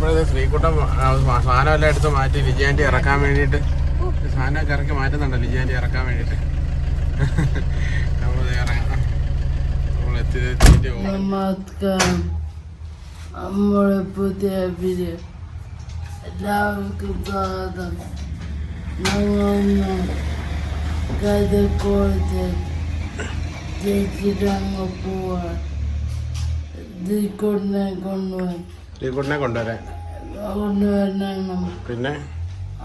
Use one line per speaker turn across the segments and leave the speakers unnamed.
അപ്പോഴത് ശ്രീകുട്ടം എല്ലാം എടുത്ത് മാറ്റി ലിജിയാൻ്റെ ഇറക്കാൻ വേണ്ടിയിട്ട് സാധനമൊക്കെ ഇറക്കി മാറ്റുന്നുണ്ടോ ലിജിയാൻ്റെ ഇറക്കാൻ വേണ്ടിയിട്ട് നമ്മൾ ഇറങ്ങാം
നമ്മൾ എല്ലാവർക്കും പോവാൻ കൊണ്ടുപോയി
ശ്രീകുട്ടനെ കൊണ്ടുവരാൻ പിന്നെ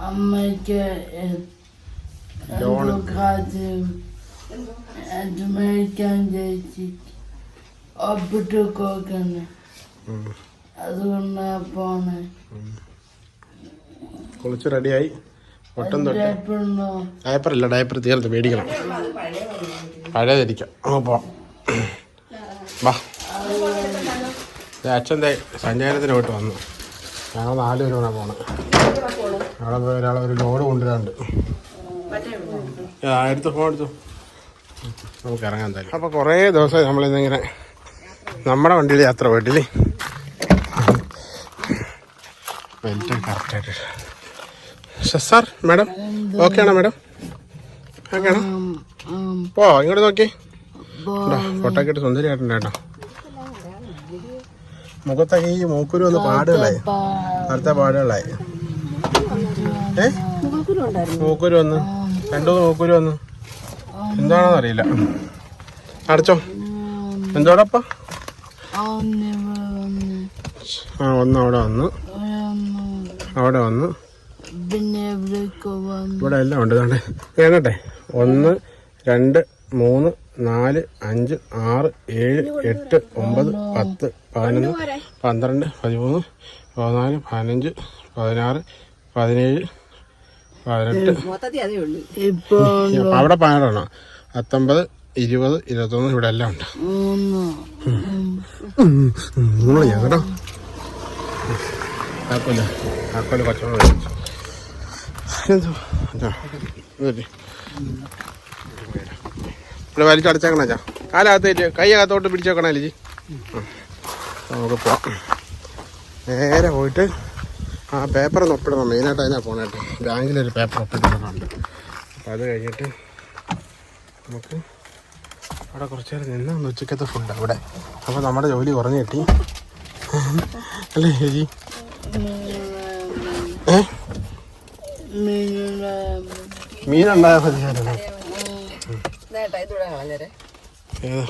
അമ്മയ്ക്ക് മേടിക്കാൻ ചേച്ചി
കുളിച്ച് റെഡിയായി ഒട്ടം തൊട്ട് ഡയപ്പറില്ല ഡയപ്പർ തീർത്ത് മേടിക്കണം പഴയതിരിക്കാം അപ്പോൾ വാ അച്ഛൻ്റെ സഞ്ചാരത്തിനോട്ട് വന്നു ഞങ്ങൾ നാല് പേരൂടെ പോകണം അവിടെ പോയി ഒരാൾ ഒരു ലോഡ് കൊണ്ടുവരാണ്ട് എടുത്തു ഫോൺ എടുത്തു നമുക്ക് ഇറങ്ങാൻ തരും അപ്പോൾ കുറേ ദിവസം നമ്മളിന്നിങ്ങനെ നമ്മുടെ വണ്ടിയിൽ യാത്ര പോയിട്ടില്ലേ ബെൽറ്റ് കറക്റ്റായിട്ട് സാർ മേഡം ഓക്കെ ആണോ മേഡം ഓക്കെ ആണോ പോ ഇങ്ങോട്ട് നോക്കി ഫോട്ടോ കേട്ട് സുന്ദരി സുന്ദരിയായിട്ടുണ്ട് കേട്ടോ മുഖത്തൊക്കെ ഈ മൂക്കുരു ഒന്ന് പാടുകളായി അടുത്ത പാടുകളായി ഏ മൂക്കുരു ഒന്ന് രണ്ടു മൂക്കുരു ഒന്ന് എന്താണെന്ന് അറിയില്ല അടച്ചോ എന്തോടപ്പ ആ ഒന്ന് അവിടെ വന്ന് അവിടെ വന്ന് ഇവിടെ എല്ലാം ഉണ്ട് കേട്ടെ ഒന്ന് രണ്ട് മൂന്ന് നാല് അഞ്ച് ആറ് ഏഴ് എട്ട് ഒമ്പത് പത്ത് പതിനൊന്ന് പന്ത്രണ്ട് പതിമൂന്ന് പതിനാല് പതിനഞ്ച് പതിനാറ് പതിനേഴ് പതിനെട്ട് അവിടെ പതിനാറാണോ പത്തൊമ്പത് ഇരുപത് ഇരുപത്തൊന്ന് ഇവിടെ എല്ലാം ഉണ്ട് മൂന്ന് ഞാൻ കേട്ടോ താക്കോല എന്തോ കുറച്ചുകൂടെ ഇവിടെ വലിച്ചു അടച്ചേക്കണ അച്ഛാ കാലകത്തേറ്റ് കൈയകത്തോട്ട് പിടിച്ചു വെക്കണം അല്ലേ നമുക്ക് പോവാം നേരെ പോയിട്ട് ആ പേപ്പർ ഒന്ന് ഒപ്പിടണം മെയിനായിട്ട് അതിനാ പോകണേട്ടെ ബാങ്കിലൊരു പേപ്പർ ഒപ്പിടണമെന്നുണ്ട് അപ്പോൾ അത് കഴിഞ്ഞിട്ട് നമുക്ക് അവിടെ കുറച്ച് നേരം നിന്ന് ഒന്ന് ഉച്ചക്കത്തെ ഫുഡ് അവിടെ അപ്പോൾ നമ്മുടെ ജോലി കുറഞ്ഞു കിട്ടി അല്ലേ ചേച്ചി ഏ മീനുണ്ടായ പ്രതികാരം
ഇത് ഇവിടെ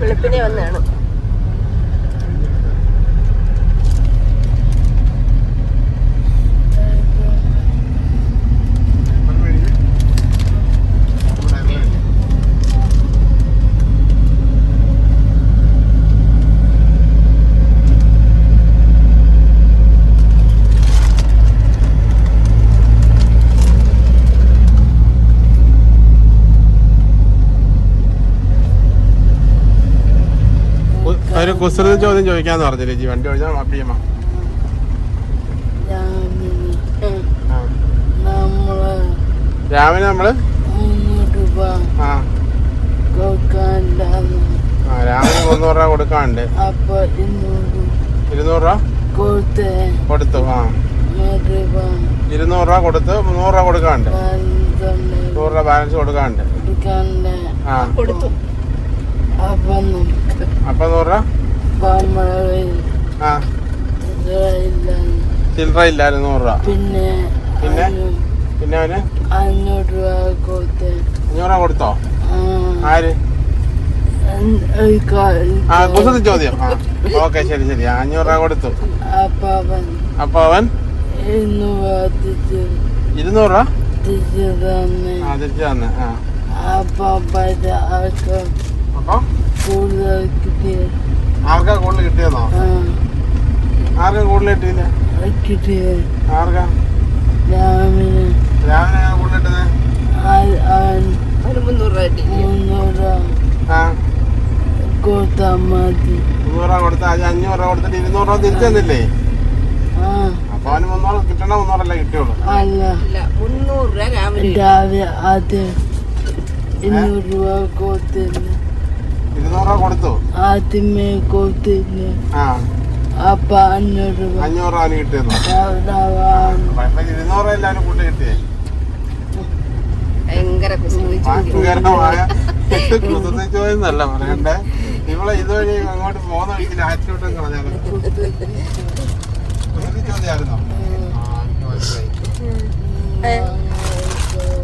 വെളുപ്പിനെ വന്നാണ്
ഒരു കുസൃത ചോദ്യം ചോദിക്കാന്ന് പറഞ്ഞില്ലേ ജി വണ്ടി ഒഴിഞ്ഞാൽ ചെയ്യുമ്പോ രാവിലെ നമ്മള് ആ രാവിലെ മുന്നൂറ് രൂപ കൊടുക്കാണ്ട് ഇരുന്നൂറ് രൂപ കൊടുത്തു ആ ഇരുന്നൂറ് രൂപ കൊടുത്ത് മുന്നൂറ് രൂപ കൊടുക്കാണ്ട് നൂറ് രൂപ ബാലൻസ് കൊടുക്കാണ്ട് ആ കൊടുത്തു അപ്പൊ നൂറ് ആ ചില്ലറ ഇല്ലായിരുന്നു നൂറ് രൂപ പിന്നെ പിന്നെ പിന്നെ അവന് രൂപ കൊടുത്തേ അഞ്ഞൂറ് കൊടുത്തോ ആര് ആ കുസൃതി ചോദ്യം ആ ഓക്കെ ശരി ശരി അഞ്ഞൂറ് രൂപ കൊടുത്തു അപ്പൊ അവൻ ഇരുന്നൂറ് രൂപ തിരിച്ചു തന്നെ
ആ തിരിച്ചു തന്നെ ആ അപ്പൊ
ആർക്കാ രൂപ ഇരുന്നൂറ് രൂപ തിരിച്ചു തന്നില്ലേ അപ്പൊ അവന് മുന്നൂറ് കിട്ടണ മുന്നൂറല്ല
കിട്ടിയുള്ളൂ രാവിലെ ആദ്യം രൂപ
കൊടുത്തില്ല ഇരുന്നൂറ് രൂപ കൊടുത്തു
ആദ്യമേ കൊടുത്തില്ല അപ്പൊ അഞ്ഞൂറ് രൂപ
അഞ്ഞൂറ് രൂപ കിട്ടിയത് ഇരുന്നൂറ് എല്ലാവരും കൂട്ടി കിട്ടിയേ ഭയങ്കര കുസൃതിച്ചോയെന്നല്ല പറയണ്ടേ ഇവളെ ഇതുവഴി അങ്ങോട്ട് പോകുന്ന വഴിക്ക് ആറ്റിലോട്ടും കളഞ്ഞാലോ കുസൃതിച്ചോദ്യായിരുന്നോ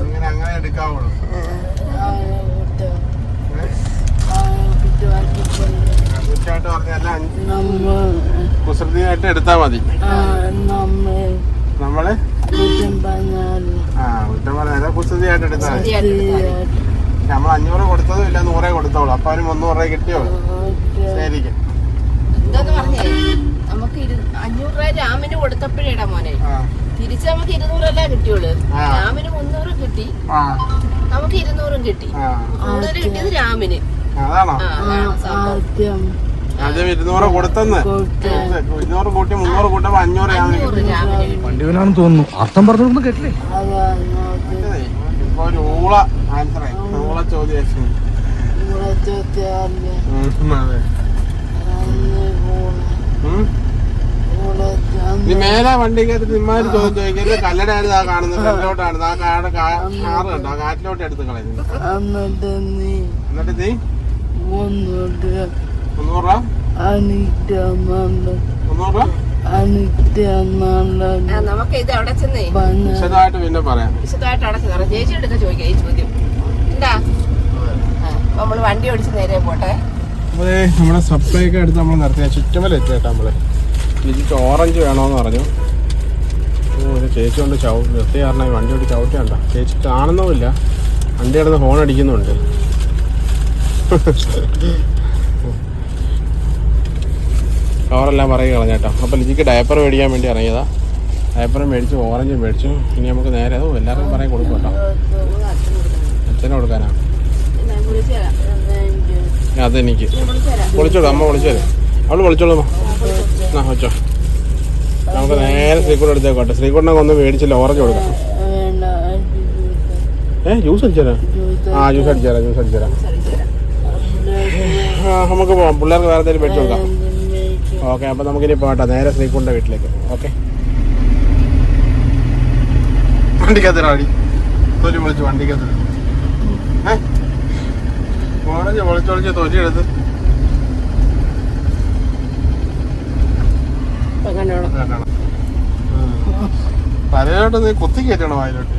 അങ്ങനെ അങ്ങനെ എടുക്കാവുള്ളൂ കുസൃതിയായിട്ട് എടുത്താ മതി നമ്മള് ആ കുറ്റം പറഞ്ഞാൽ കുസൃതിയായിട്ട് എടുത്താ മതി നമ്മൾ അഞ്ഞൂറ് കൊടുത്തതും ഇല്ല നൂറേ കൊടുത്തോളൂ അപ്പൊ അവന് മുന്നൂറ് രൂപ കിട്ടിയോ ശരിക്കും
നമുക്ക് അഞ്ഞൂറ് രൂപ രാമിന് കൊടുത്തപ്പോഴേടാ മോനെ തിരിച്ച് നമുക്ക് ഇരുന്നൂറല്ല കിട്ടിയുള്ളൂ രാമിന് മുന്നൂറ് കിട്ടി നമുക്ക് ഇരുന്നൂറും കിട്ടി കൂടുതൽ കിട്ടിയത് രാമിന്
അതാണോ സത്യം ആദ്യം ഇരുന്നൂറ് കൊടുത്തെന്ന് ഇരുന്നൂറ് കൂട്ടി മുന്നൂറ് കൂട്ടപ്പോ അഞ്ഞൂറ് വണ്ടി തോന്നുന്നു അർത്ഥം പറഞ്ഞു കേട്ടില്ലേ ഇപ്പൊ ഊള ആൻസർ ഊള ചോദ്യം അതെ മേലെ വണ്ടി കയറ്റി നിമ്മാര് ചോദിച്ചു ചോദിക്കരുത് ആ കാണുന്നത് കല്ലോട്ടാണ് ആ കാട് കാറ് കണ്ടോ കാറ്റിലോട്ട് എടുത്ത് കളയുന്നു എന്നിട്ട് നീ
നമുക്ക് ഇത് അവിടെ പറയാം എടുക്കാൻ ഈ ചോദ്യം നമ്മൾ വണ്ടി നേരെ പോട്ടെ
നമ്മുടെ സപ്ലൈ ഒക്കെ എടുത്ത് നമ്മൾ നിർത്തിയ ചുറ്റുമല എത്തിയിട്ട് നമ്മള് ഇതിട്ട് ഓറഞ്ച് വേണോന്ന് പറഞ്ഞു ചേച്ചി കൊണ്ട് നിർത്തി വണ്ടി ഓടി ചവിട്ടിയണ്ട ചേച്ചി കാണുന്നുമില്ല വണ്ടി കിടന്ന് ഫോൺ അടിക്കുന്നുണ്ട് കവറെല്ലാം പറയുക കളഞ്ഞേട്ടോ അപ്പോൾ ലിജിക്ക് ഡയപ്പർ മേടിക്കാൻ വേണ്ടി ഇറങ്ങിയതാ ഡയപ്പറും മേടിച്ചു ഓറഞ്ചും മേടിച്ചു ഇനി നമുക്ക് നേരെ അതും എല്ലാവർക്കും പറയാൻ കൊടുക്കും കേട്ടോ അച്ഛനെ കൊടുക്കാനാ അതെനിക്ക് വിളിച്ചോളൂ അമ്മ വിളിച്ചോളൂ അവൾ വിളിച്ചോളൂ അമ്മ ആ വെച്ചോ നമുക്ക് നേരെ ശ്രീകൂട് എടുത്തേക്കോട്ടെ ശ്രീകുട്ടനൊക്കെ ഒന്ന് മേടിച്ചില്ല ഓറഞ്ച് കൊടുക്കാം ഏ ജ്യൂസ് അടിച്ചുതരാം ആ ജ്യൂസ് അടിച്ചുതരാം ജ്യൂസ് അടിച്ചുതരാം നമുക്ക് പോവാം പിള്ളേർക്ക് വേറെ എന്തെങ്കിലും മേടിച്ചു കൊടുക്കാം ഓക്കെ അപ്പോൾ നമുക്കിനി പോകട്ടെ നേരെ ശ്രീകുണ്ട വീട്ടിലേക്ക് ഓക്കെ വണ്ടിക്കകത്തിനാടി തൊലി വിളിച്ചു വണ്ടിക്കകത്ത് ഏഹ് വിളിച്ചൊളിച്ച് തൊലി എടുത്ത് തലയിലോട്ട് കുത്തി കയറ്റണം അതിലോട്ട്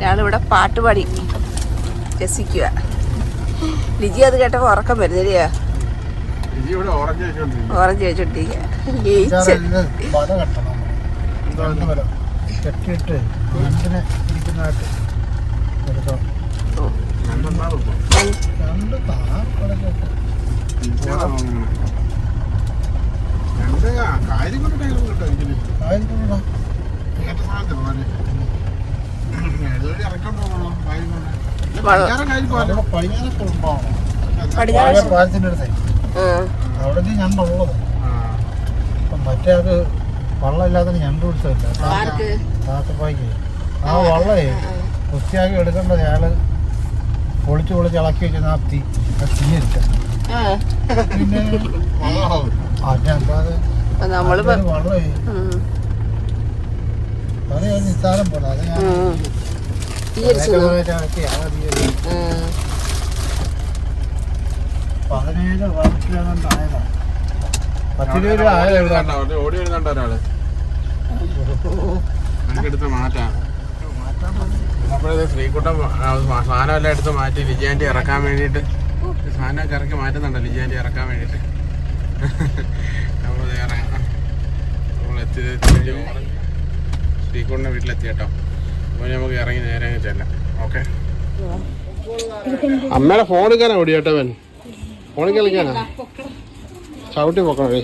ഒരാളിവിടെ പാട്ടുപാടി രസിക്കുക ലിജി അത് കേട്ടപ്പോൾ ഉറക്കം വരുന്നില്ലയോ
ഓറഞ്ച്
കഴിച്ചോണ്ടിരിക്കുക ജയിച്ച്
കാര്യങ്ങളുണ്ടായിരുന്നു കേട്ടോ അവിടെ ഞണ്ടുള്ളത് മറ്റേ അത് വള്ളമില്ലാതെ ഞണ്ട് പിടിച്ചില്ല താത്തപ്പായ്ക്ക് ആ വള്ളേ വൃത്തിയാക്കി എടുക്കേണ്ടത് അയാള് പൊളിച്ച് പൊളിച്ച് ഇളക്കി വെച്ച നാപ്തി തീയെടുക്ക പിന്നെ
അതിനല്ലാതെ വള്ളേ
അതേ നിസ്സാരം പോലെ അതെ
തീ അടിച്ചു ഓടി
സാധനമെല്ലാം എടുത്ത് മാറ്റി ലിജാൻ്റെ ഇറക്കാൻ വേണ്ടിയിട്ട് സാധനമൊക്കെ കറക്കി മാറ്റുന്നുണ്ട് ലിജാൻ്റെ ഇറക്കാൻ വേണ്ടിയിട്ട് നമ്മൾ നമ്മളെത്തി ശ്രീകുട്ടൻ്റെ വീട്ടിലെത്തി കേട്ടോ നമുക്ക് ഇറങ്ങി നേരെ ചെല്ലാം ഓക്കെ അമ്മയുടെ ഫോൺ എടുക്കാനാ ഓടി ഫോൺ കളിക്കാനാ ചവിട്ടി പൊക്കണേ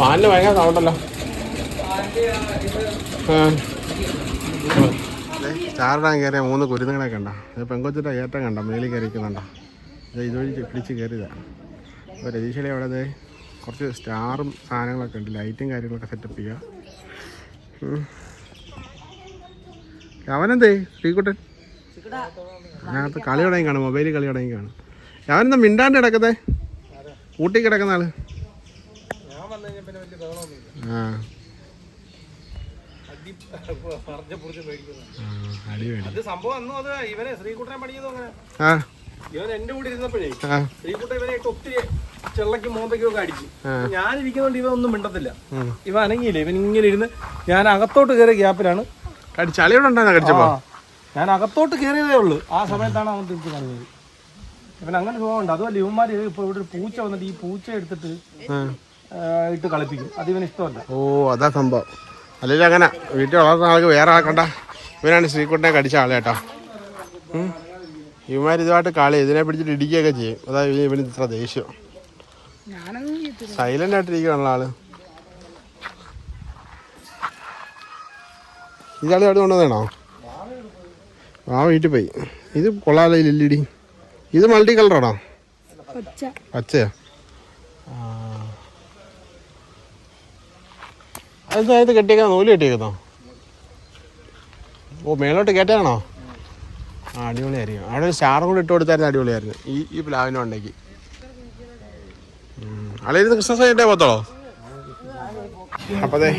ഫാനിന് ഭയങ്കര സൗണ്ടല്ലോ ചാറിടാൻ കയറിയ മൂന്ന് കുരുന്നുകളൊക്കെ ഉണ്ടോ പെങ്കൊച്ചിട്ട് കയറ്റം കണ്ടോ മേളിൽ കയറിക്കുന്നുണ്ടോ ഇതുവഴി പിടിച്ച് കയറിയതാണ് അപ്പോൾ രതീഷയുടെ അവിടെ കുറച്ച് സ്റ്റാറും സാധനങ്ങളൊക്കെ ഉണ്ട് ലൈറ്റും കാര്യങ്ങളൊക്കെ സെറ്റപ്പ് ചെയ്യുക അവനെന്തേ ശ്രീകുട്ടൻ അതിനകത്ത് കളി തുടങ്ങി കാണും മൊബൈലിൽ കളി തുടങ്ങി കാണും അവനെന്താ മിണ്ടാണ്ട് കിടക്കുന്നത് കൂട്ടി കിടക്കുന്ന ആള് ആ
അടി വേണം സംഭവം ആ കൂടെ ഒത്തിരി ഒന്നും മിണ്ടത്തില്ല അനങ്ങിയില്ല ഇവൻ ഇങ്ങനെ ഞാൻ അകത്തോട്ട് കയറിയ ഗ്യാപ്പിലാണ് ഞാൻ അകത്തോട്ട് കയറിയതേ ഉള്ളൂ ആ സമയത്താണ് അവൻ തിരിച്ചു കളഞ്ഞത് ഇവൻ അങ്ങനെ സ്വഭാവമുണ്ട് അതുമല്ല ഇവന്മാര് ഇപ്പൊ ഇവിടെ ഒരു പൂച്ച വന്നിട്ട് ഈ പൂച്ച എടുത്തിട്ട് ഇട്ട് കളിപ്പിക്കും അത് ഇവന് ഇഷ്ടമല്ല
ഓ അതാ സംഭവം അല്ലെങ്കിൽ അങ്ങനെ വീട്ടിൽ വളർത്തുന്ന ആൾക്ക് വേറെ ആക്കണ്ട ഇവനാണ് ശ്രീകുട്ടനെ കടിച്ച ആളേട്ടോ ഇവന്മാർ ഇതുമായിട്ട് കളി ഇതിനെ പിടിച്ചിട്ട് ഇടിക്കുകയൊക്കെ ചെയ്യും അതായത് ഇവന് ഇത്ര ദേഷ്യം സൈലന്റ് ആയിട്ടിരിക്കുകയാണല്ലോ ആള് ഇയാൾ അവിടെ കൊണ്ടുവന്നാണോ ആ വീട്ടിൽ പോയി ഇത് കൊള്ളാലോ ലില്ലിടി ഇത് മൾട്ടി കളറാണോ പച്ചയാ അത് കെട്ടിയേക്കാ നൂല് കെട്ടിയേക്കുന്നോ ഓ മേലോട്ട് കേട്ടാണോ അടിപൊളിയായിരിക്കും അവിടെ ഒരു സ്റ്റാർ കൂടെ ഇട്ട് കൊടുത്തായിരുന്നു അടിപൊളിയായിരുന്നു ഈ ഈ പ്ലാവിന് ഉണ്ടെങ്കിൽ അളിയിരുന്ന് ക്രിസ്മസ് കഴിഞ്ഞിട്ടേ പോത്തോളോ അപ്പതേ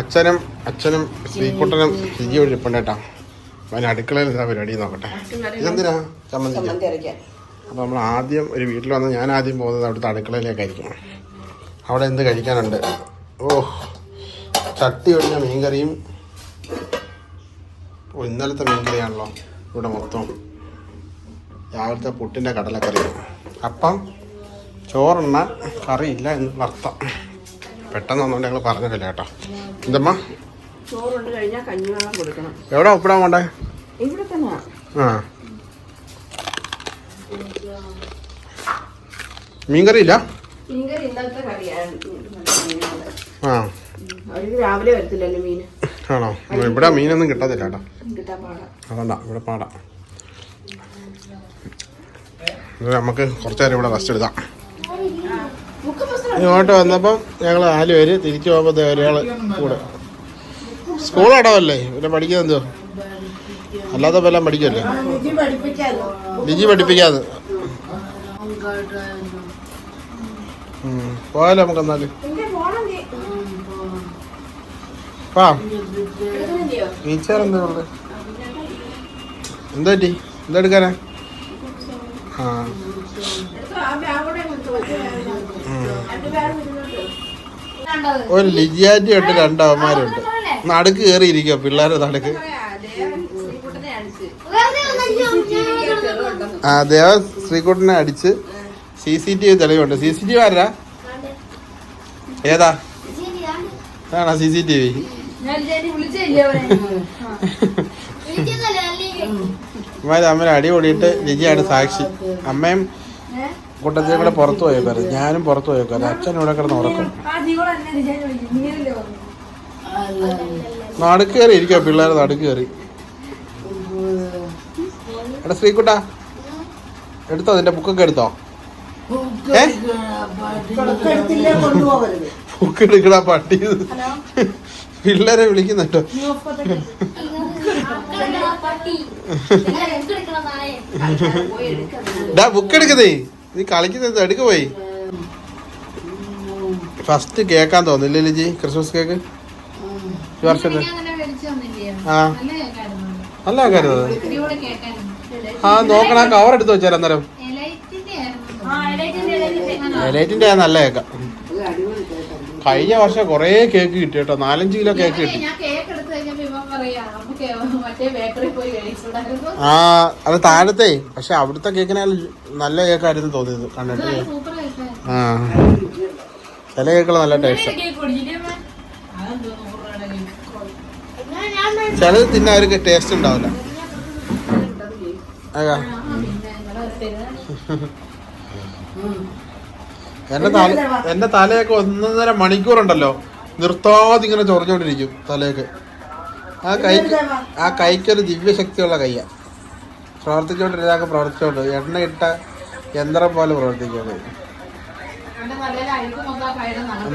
അച്ഛനും അച്ഛനും ശ്രീക്കുട്ടനും സിജി ഒരു ഇപ്പുണ്ടേട്ടാ അതിന് അടുക്കളയിൽ എന്താ പരിപാടി നോക്കട്ടെ ഇതെന്തിനാ ചമ്മന്തി അപ്പോൾ നമ്മൾ ആദ്യം ഒരു വീട്ടിൽ വന്ന് ഞാൻ ആദ്യം പോകുന്നത് അവിടുത്തെ അടുക്കളയിലേക്കായിരിക്കും അവിടെ എന്ത് കഴിക്കാനുണ്ട് ഓ ചട്ടി ഒഴിഞ്ഞ മീൻകറിയും ഇന്നലത്തെ മീൻകറിയാണല്ലോ ഇവിടെ മൊത്തം രാവിലത്തെ പുട്ടിൻ്റെ കടലക്കറി അപ്പം ചോറുണ്ണ കറിയില്ല എന്ന് അർത്ഥം പെട്ടെന്ന് വന്നുകൊണ്ട് ഞങ്ങൾ പറഞ്ഞില്ല കേട്ടോ എന്തമ്മാ കൊടുക്കണം എവിടെ ഒപ്പിടാൻ വേണ്ടേ ആ മീൻകറി ഇല്ല
കറിയാണ് ആ രാവിലെ വരത്തില്ലല്ലോ മീൻ
ആണോ ഇവിടെ മീനൊന്നും കിട്ടത്തില്ല കേട്ടോ അതണ്ട ഇവിടെ പാടാം നമുക്ക് കുറച്ച് നേരം ഇവിടെ റെസ്റ്റ് എടുക്കാം ഇങ്ങോട്ട് വന്നപ്പം ഞങ്ങൾ നാല് പേര് തിരിച്ചു പോകുമ്പോൾ ഒരാൾ കൂടെ സ്കൂൾ അടവല്ലേ പിന്നെ എന്തോ അല്ലാതെ വല്ലതും പഠിക്കല്ലേ ബിജി പഠിപ്പിക്കാതെ പോയാലോ നമുക്ക് എന്നാല് വാ ടീച്ചർ എന്താ പറഞ്ഞത് എന്താ പറ്റി എന്താ എടുക്കാനാ ആ ഒരു ലിജിയാറ്റി ഉണ്ട് രണ്ട് അവന്മാരുണ്ട് നടുക്ക് കയറിയിരിക്കുക പിള്ളേരെ നടുക്ക് ആ ദേവ ശ്രീകുട്ടനെ അടിച്ച് സി സി ടി വി തെളിവുണ്ട് സി സി ടി വി ആരാ ഏതാ ആണോ സി സി ടി വി അമ്മ അമ്മ അടിപൊളിയിട്ട് ലിജിയാണ് സാക്ഷി അമ്മയും കൂട്ടത്തിൽ കൂടെ പുറത്തു പോയേക്കാറ് ഞാനും പുറത്തു പോയേക്കാറ് അച്ഛൻ ഇവിടെ കിടന്ന് ഉറക്കും നടുക്ക് നടുക്കേറി ഇരിക്കോ പിള്ളേർ കയറി എടാ ശ്രീകുട്ടാ എടുത്തോ നിന്റെ ബുക്കൊക്കെ എടുത്തോ ഏ ബുക്ക് എടുക്കടാ പട്ടി പിള്ളേരെ വിളിക്കുന്നുണ്ടോ ഡാ ബുക്ക് എടുക്കുന്നേ നീ കളിക്കുന്നത് എടുക്ക പോയി ഫസ്റ്റ് കേക്കാൻ തോന്നില്ലേ ലിജി ക്രിസ്മസ് കേക്ക് വർഷത്തെ ആ നല്ല കാര്യത് ആ നോക്കണം കവർ എടുത്ത് വെച്ചാൽ അന്നേരം എലൈറ്റിന്റെ നല്ല കേക്കാം കഴിഞ്ഞ വർഷം കൊറേ കേക്ക് കിട്ടി കേട്ടോ നാലഞ്ച് കിലോ കേക്ക് കിട്ടി ആ അത് താഴത്തെ പക്ഷെ അവിടുത്തെ കേക്കിനാൽ നല്ല കേക്കായിരുന്നു തോന്നിയത് കണ്ടിട്ട് ആ ചില കേക്കുകൾ നല്ല ടേസ്റ്റ് ചിലത് തിന്നെ അവർക്ക് ടേസ്റ്റ് ഉണ്ടാവില്ല അതാ എന്റെ തല എന്റെ തലയൊക്കെ ഒന്നര മണിക്കൂറുണ്ടല്ലോ നിർത്താതെ ഇങ്ങനെ ചൊറഞ്ഞോണ്ടിരിക്കും തലയൊക്കെ ആ കൈ ആ കൈക്കൊരു ദിവ്യശക്തിയുള്ള കൈയാ പ്രവർത്തിച്ചോണ്ട് പ്രവർത്തിച്ചോണ്ട് എണ്ണ ഇട്ട യന്ത്രം പോലെ പ്രവർത്തിക്കുന്നത്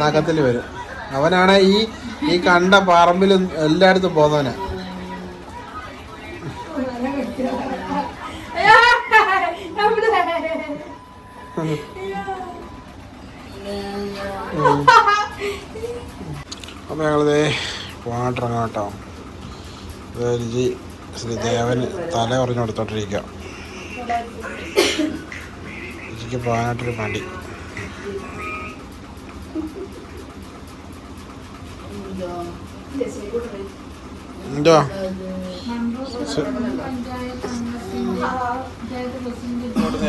നഖത്തിൽ വരും അവനാണ് ഈ ഈ കണ്ട പറമ്പിലും എല്ലായിടത്തും പോകുന്നവനാ അപ്പോൾ ഞങ്ങളിത് പോകാട്ടിറങ്ങാം കേട്ടോ രുചി ശ്രീദേവന് തല പറഞ്ഞു കൊടുത്തോണ്ടിരിക്കുക പോകാനായിട്ടൊരു പണി എന്തോ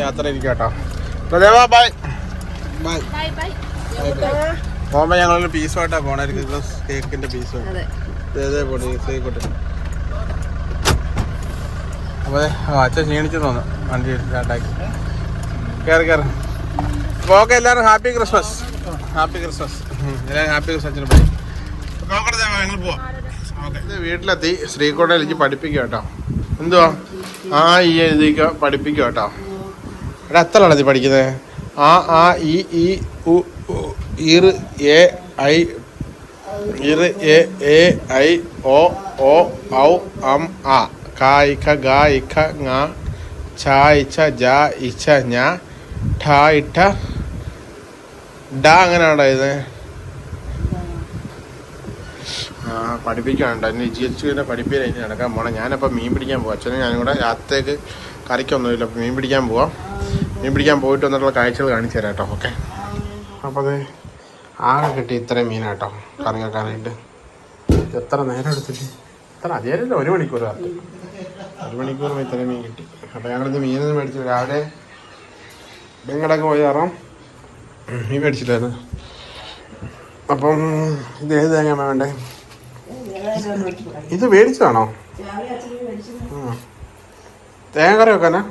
യാത്ര ഇരിക്കാം കേട്ടോ ബൈ ബൈ ബൈ ബൈ പോകുമ്പോൾ ഞങ്ങൾ ആയിട്ടാ പോണായിരിക്കും കേക്കിന്റെ പീസ് ഇതേപോലെ ഇതേക്കോട്ടെ അപ്പോൾ അച്ഛൻ ക്ഷീണിച്ചു തോന്നു വണ്ടി സ്റ്റാർട്ടാക്കി കയറി കയറി അപ്പോൾ ഓക്കെ എല്ലാവരും ഹാപ്പി ക്രിസ്മസ് ഹാപ്പി ക്രിസ്മസ് എല്ലാവരും ഹാപ്പി ക്രിസ്മസ് പോയി ഞങ്ങൾ വീട്ടിലെത്തി ശ്രീകോട്ടയിൽ എനിക്ക് പഠിപ്പിക്കും കേട്ടോ എന്തുവാ ആ ഈ എഴുതിക്ക പഠിപ്പിക്കും കേട്ടോ എടാ എത്ര ആണത് പഠിക്കുന്നത് ആ ആ ഇ ഉ ഇർ എ ഐ ഇർ എ എ ഐ ഒ ഓ ഔ അം ആ അ കായിക്ക ഗായിക്ക ങ ചായിച്ച ജ ഇച്ച ഞ ഠായിട്ട ഡ അങ്ങനെയാണോ ഇത് ആ പഠിപ്പിക്കാനുണ്ട് അതിന് ജി എച്ച് പിന്നെ പഠിപ്പിക്കാൻ അതിന് നടക്കാൻ പോകണം ഞാനപ്പോൾ മീൻ പിടിക്കാൻ പോകാം അച്ഛനും ഞാനും കൂടെ രാത്രിക്ക് കറിക്കൊന്നുമില്ല അപ്പോൾ മീൻ പിടിക്കാൻ പോവാം മീൻ പിടിക്കാൻ പോയിട്ട് വന്നിട്ടുള്ള കാഴ്ചകൾ കാണിച്ചു തരാം കേട്ടോ ഓക്കെ അപ്പോൾ അതെ ആകെ കിട്ടി ഇത്രയും മീൻ കേട്ടോ കറി വെക്കാനായിട്ട് എത്ര നേരം എടുത്തിട്ട് എത്ര അതേലല്ല ഒരു മണിക്കൂർ കത്ത് ഒരു മണിക്കൂർ ഇത്രയും മീൻ കിട്ടി അപ്പം ഞങ്ങളിത് മീനൊന്നും മേടിച്ചു രാവിലെ ബംഗടൊക്കെ പോയി കയറാം മീൻ മേടിച്ചിട്ടായിരുന്നു അപ്പം ഇത് ഏത് തേങ്ങ വേണ്ടേ ഇത് മേടിച്ചതാണോ തേങ്ങ കറി വെക്കാനാ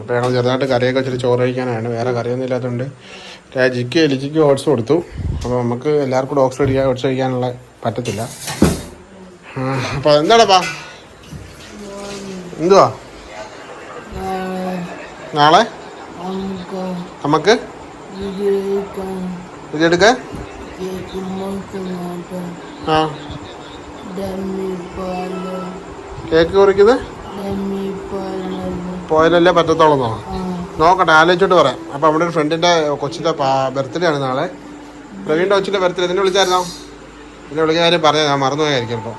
അപ്പം ഞങ്ങൾ ചെറുതായിട്ട് കറിയൊക്കെ വെച്ചിട്ട് ചോറ് കഴിക്കാനാണ് വേറെ കറിയൊന്നും ഇല്ലാത്തതുകൊണ്ട് രാജിക്ക് എലിജിക്ക് ഓട്സ് കൊടുത്തു അപ്പോൾ നമുക്ക് എല്ലാവർക്കും ഡോക്സ് ഓട്സ് ഓട്സ് കഴിക്കാനുള്ള പറ്റത്തില്ല അപ്പോൾ എന്താടാപ്പാ എന്തുവാ നാളെ നമുക്ക് ഇതെടുക്ക കേക്ക് കുറിക്കുന്നത് പോയാലല്ലേ പറ്റത്തോളന്നോ നോക്കട്ടെ ആലോചിച്ചിട്ട് പറയാം അപ്പോൾ അവിടെ ഒരു ഫ്രണ്ടിന്റെ കൊച്ചിന്റെ ബർത്ത്ഡേ ആണ് നാളെ പ്രവീണിൻ്റെ കൊച്ചിന്റെ ബർത്ത്ഡേ നിന്നെ വിളിച്ചായിരുന്നോ നിന്നെ വിളിക്കാൻ കാര്യം പറഞ്ഞാൽ ഞാൻ മറന്നുപോയായിരിക്കും അപ്പൊ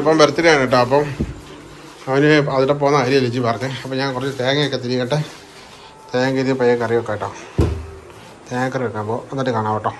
അപ്പം ബർത്ത്ഡേ ആണ് കേട്ടോ അപ്പം അവന് അവിടെ പോകുന്ന കാര്യം ലിജി പറഞ്ഞേ അപ്പം ഞാൻ കുറച്ച് തേങ്ങയൊക്കെ തിരികട്ടെ തേങ്ങ തിരി പയ്യെ കറി വെക്കാം കേട്ടോ തേങ്ങ കറി വെക്കാൻ പോകും എന്നിട്ട് കാണാം കേട്ടോ